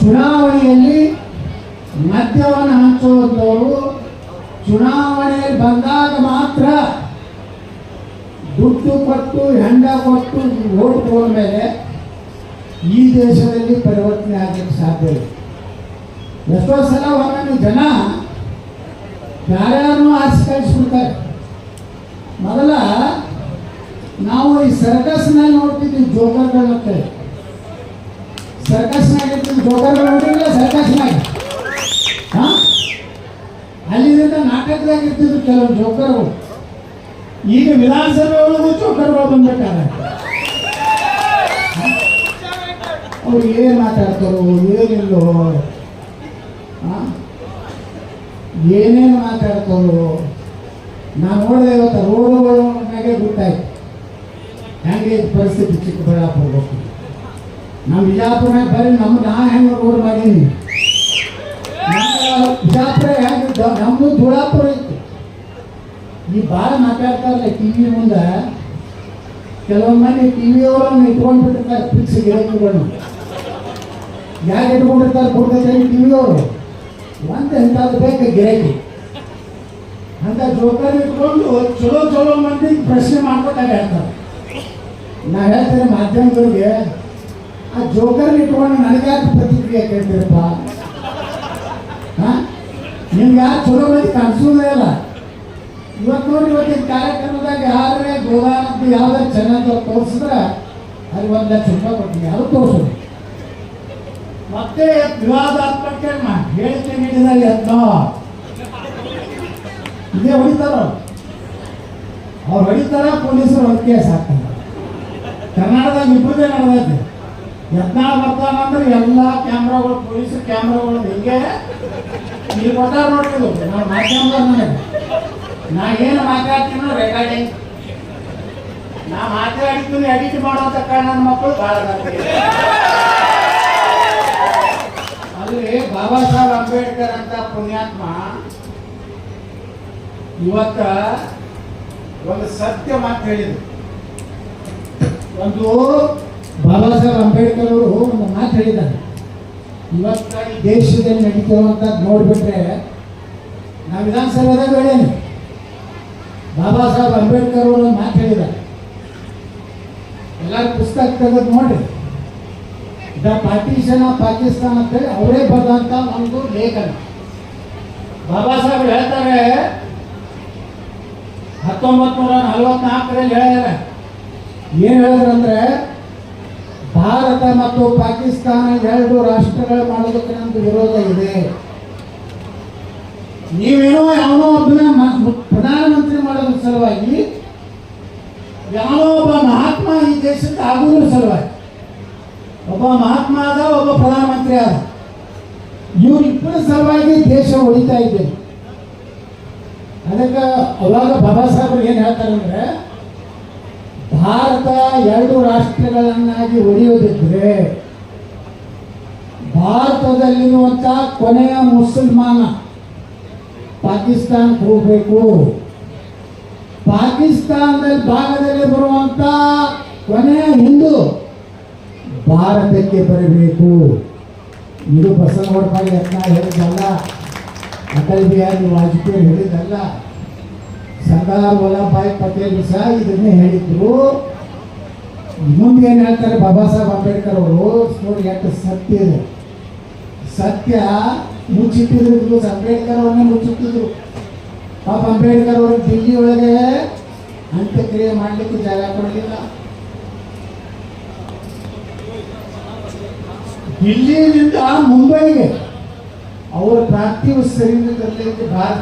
ಚುನಾವಣೆಯಲ್ಲಿ ಮದ್ಯವನ್ನು ಹಂಚುವಂಥವರು ಚುನಾವಣೆಯಲ್ಲಿ ಬಂದಾಗ ಮಾತ್ರ ದುಡ್ಡು ಕೊಟ್ಟು, ಹೆಂಡ ಕೊಟ್ಟು ಓಟ್ ತಗೊಂಡ ಮೇಲೆ ಈ ದೇಶದಲ್ಲಿ ಪರಿವರ್ತನೆ ಆಗಲಿಕ್ಕೆ ಸಾಧ್ಯ ಇಲ್ಲ. ಎಷ್ಟೋ ಸಲ ಒಂದೊಂದು ಜನ ಯಾರ್ಯಾರನ್ನೂ ಆರಿಸಿ ಕಳಿಸ್ಬಿಡ್ತಾರೆ. ಮೊದಲ ನಾವು ಈ ಸರ್ಕಸ್ನಲ್ಲಿ ನೋಡ್ತಿದ್ವಿ ಜೋಕರ್ಗಳಂತೆ ಸರ್ಕಸ್ನಾಗ ಜೋಕರ್ ಸರ್ಕಸ್ ಸರ್ಕಸ್ನಾಗ. ಹಾ? ಅಲ್ಲಿಂದ ನಾಟಕದಾಗ ಇರ್ತಿದ್ರು ಕೆಲವು ಜೋಕರ್ಗಳು. ಈಗ ವಿಧಾನಸಭೆ ಒಳಗೂ ಜೋಕರ್ಗಳು ಬಂದ್ಬೇಕಾದ್ರೆ ಅವ್ರು ಏನು ಮಾತಾಡ್ತಾರೋ, ಏನಿಲ್ಲೋ? ಏನೇನು ಮಾತಾಡ್ತಾರೋ. ನಾನು ನೋಡಿದೆ ಇವತ್ತು ರೋಡುಗಳು ನನಗೆ ಗೊತ್ತಾಯ್ತು. ಹೆಂಗೆ ಪರಿಸ್ಥಿತಿ ಚಿಕ್ಕಬಳ್ಳಾಪುರ ನಮ್ಮ ಬಿಜಾಪುರ ಬರೀ ನಮ್ಮ ನಾ ಹೆಂಗೆ ನಮ್ಮ ಬಿಜಾಪುರ ಹೆಂಗೆ ನಮ್ಮದು ಧೂಳಾಪುರ ಇತ್ತು. ಈ ಭಾಳ ಮಾತಾಡ್ತಾರಲ್ಲ ಟಿ ವಿ ಮುಂದೆ. ಕೆಲವೊಂದು ಮಂದಿ ಟಿ ವಿಯವರನ್ನು ಇಟ್ಕೊಂಡ್ಬಿಟ್ಟಿರ್ತಾರೆ ಫಿಕ್ಸ್ ಗಿಡಕುಗಳನ್ನು ಯಾಕೆ ಇಟ್ಕೊಂಡಿರ್ತಾರೆ ಕೊಡ್ತಾರೆ ಟಿ ವಿಯವರು ಒಂದು ಎಂಥದ್ದು ಬೇಕು ಗಿರಾಕಿ ಅಂತ ಜೋಕರ್ ಇಟ್ಕೊಂಡು ಚಲೋ ಚಲೋ ಮಂದಿ ಪ್ರಶ್ನೆ ಮಾಡ್ಕೊತಾರೆ ಹೇಳ್ತಾರೆ. ನಾ ಹೇಳ್ತೇನೆ ಮಾಧ್ಯಮದವ್ರಿಗೆ ಆ ಜೋಕರ್ ಇಟ್ಕೊಂಡು ನನಗೆ ಯಾಕೆ ಪ್ರತಿಕ್ರಿಯೆ ಕೇಳ್ತೀರಪ್ಪ? ನಿಮ್ಗೆ ಯಾರು ಚಲೋ ಮಂದಿ ಕಾಣಿಸೋದೇ ಇಲ್ಲ. ಇವತ್ತು ನೋಡಿ ಇವತ್ತಿನ ಕಾರ್ಯಕ್ರಮದಾಗ ಯಾರೇ ಗೋದಾನದ್ದು ಯಾವ್ದಾರು ಚೆನ್ನಾಗಿ ತೋರಿಸಿದ್ರೆ ಅಲ್ಲಿ ಒಂದು ಲಕ್ಷ ರೂಪಾಯಿ ಕೊಡ್ತೀನಿ. ಅದು ತೋರಿಸೋದು? ಮತ್ತೆ ವಿವಾದಾತ್ಮಕ ಹೇಳಿಕೆ ನೀಡಿದಾಗ ಯತ್ನ ಇದೇ ಹೊಡಿತಾರ? ಅವ್ರು ಹೊಡಿತಾರ, ಪೊಲೀಸರು ಅವ್ರ ಕೇಸ್ ಹಾಕ್ತಾರೆ ಕರ್ನಾಟಕದಾಗ ಇಬ್ಬರದೇ ನಡೆದೈತೆ. ಯತ್ನಾಳ್ ಬರ್ತಾನ ಅಂದ್ರೆ ಎಲ್ಲ ಕ್ಯಾಮ್ರಾಗಳು, ಪೊಲೀಸ್ ಕ್ಯಾಮ್ರಾಗಳು ಹಿಂಗೆ ನೀವು ಕೊಟ್ಟಾರ ನೋಡ್ರಿ ನಾವು ಮಾಧ್ಯಮದಾಗ ನನಗೆ ನಾ ಏನು ಮಾತಾಡ್ತೀನೋ ರೆಕಾರ್ಡಿಂಗ್. ನಾ ಮಾತಾಡಿದ್ದೀನಿ, ಎಡಿಟ್ ಕಾರಣ ನನ್ನ ಮಕ್ಕಳು ಭಾಳ ಅಲ್ಲಿ ಬಾಬಾ ಸಾಹೇಬ್ ಅಂಬೇಡ್ಕರ್ ಅಂತ ಪುಣ್ಯಾತ್ಮ ಇವತ್ತ ಒಂದು ಸತ್ಯ ಮಾತು ಹೇಳಿದ್ರು. ಒಂದು ಬಾಬಾ ಸಾಹೇಬ್ ಅಂಬೇಡ್ಕರ್ ಅವರು ಒಂದು ಮಾತು ಹೇಳಿದ್ದಾರೆ. ಇವತ್ತ ದೇಶದಲ್ಲಿ ನಡೀತಿರುವಂಥದ್ದು ನೋಡ್ಬಿಟ್ರೆ ನಾವು ವಿಧಾನಸಭೆದಾಗ ಹೇಳೇನೆ ಬಾಬಾ ಸಾಹೇಬ್ ಅಂಬೇಡ್ಕರ್ ಅವರು ಒಂದು ಮಾತು ಹೇಳಿದ್ದಾರೆ. ಎಲ್ಲರೂ ಪುಸ್ತಕ ತೆಗೆದು ನೋಡ್ರಿ ದ ಪಾರ್ಟಿಷನ್ ಆಫ್ ಪಾಕಿಸ್ತಾನ ಅಂತೇಳಿ ಅವರೇ ಬರೆದಂತ ಒಂದು ಲೇಖನ. ಬಾಬಾ ಸಾಹೇಬ್ ಹೇಳ್ತಾರೆ ಹತ್ತೊಂಬತ್ತು ನೂರ ನಲ್ವತ್ನಾಲ್ಕರಲ್ಲಿ ಹೇಳಿದ್ದಾರೆ. ಏನು ಹೇಳಿದ್ರಂದ್ರೆ ಭಾರತ ಮತ್ತು ಪಾಕಿಸ್ತಾನ ಎರಡು ರಾಷ್ಟ್ರಗಳು ಮಾಡೋದಕ್ಕೆ ನಮ್ದು ವಿರೋಧ ಇದೆ. ನೀವೇನೋ ಯಾವನೋ ಒಬ್ಬನ ಪ್ರಧಾನಮಂತ್ರಿ ಮಾಡೋದ್ರ ಸಲುವಾಗಿ ಯಾವನೋ ಒಬ್ಬ ಮಹಾತ್ಮ ಈ ದೇಶಕ್ಕೆ ಆಗುವುದ್ರ ಸಲುವಾಗಿ, ಒಬ್ಬ ಮಹಾತ್ಮ ಆದ, ಒಬ್ಬ ಪ್ರಧಾನಮಂತ್ರಿ ಆದ ಇವರಿಬ್ಬರ ಸಲುವಾಗಿ ದೇಶ ಉಳಿತಾ ಇದ್ದೇನೆ ಅದಕ್ಕೆ ಅವಾಗ ಬಾಬಾ ಸಾಹೇಬ್ರಿಗೆ ಏನು ಹೇಳ್ತಾರೆ ಅಂದ್ರೆ ಭಾರತ ಎರಡು ರಾಷ್ಟ್ರಗಳನ್ನಾಗಿ ಒಡೆಯೋದಿದ್ರೆ ಭಾರತದಲ್ಲಿರುವಂಥ ಕೊನೆಯ ಮುಸಲ್ಮಾನ ಪಾಕಿಸ್ತಾನಕ್ಕೆ ಹೋಗಬೇಕು. ಪಾಕಿಸ್ತಾನದಲ್ಲಿ ಭಾಗದಲ್ಲಿ ಬರುವಂತ ಕೊನೆಯ ಹಿಂದೂ ಭಾರತಕ್ಕೆ ಬರಬೇಕು. ಇದು ಬಸವನಗೌಡ ಯತ್ನ ಹೇಳಿದ್ದಲ್ಲ. ಅಟಲ್ ಬಿಹಾರಿ ವಾಜಪೇಯಿ ಹೇಳಿದ್ದಲ್ಲ. ಸರ್ದಾರ್ ವಲ್ಲಭಾಯಿ ಪಟೇಲ್ ಸಹ ಇದನ್ನೇ ಹೇಳಿದ್ರು. ಮುಂದೆ ಏನು ಹೇಳ್ತಾರೆ ಬಾಬಾ ಸಾಹೇಬ್ ಅಂಬೇಡ್ಕರ್ ಅವರು? ನೋಡಿ ಎಷ್ಟು ಸತ್ಯ ಇದೆ. ಸತ್ಯ ಮುಚ್ಚಿಟ್ಟಿದ್ರು ಅಂಬೇಡ್ಕರ್ ಅವ್ರನ್ನ ಮುಚ್ಚಿಟ್ಟಿದ್ರು. ಪಾಪ ಅಂಬೇಡ್ಕರ್ ಅವರು ದಿಲ್ಲಿ ಒಳಗೆ ಅಂತ್ಯಕ್ರಿಯೆ ಮಾಡಲಿಕ್ಕೆ ಜಾಗ ಕೊಡಲಿಲ್ಲ. ದಿಲ್ಲಿಯಿಂದ ಮುಂಬೈಗೆ ಅವರ ಪಾರ್ಥಿವ ಸರಿಯಿಂದ ಭಾರತ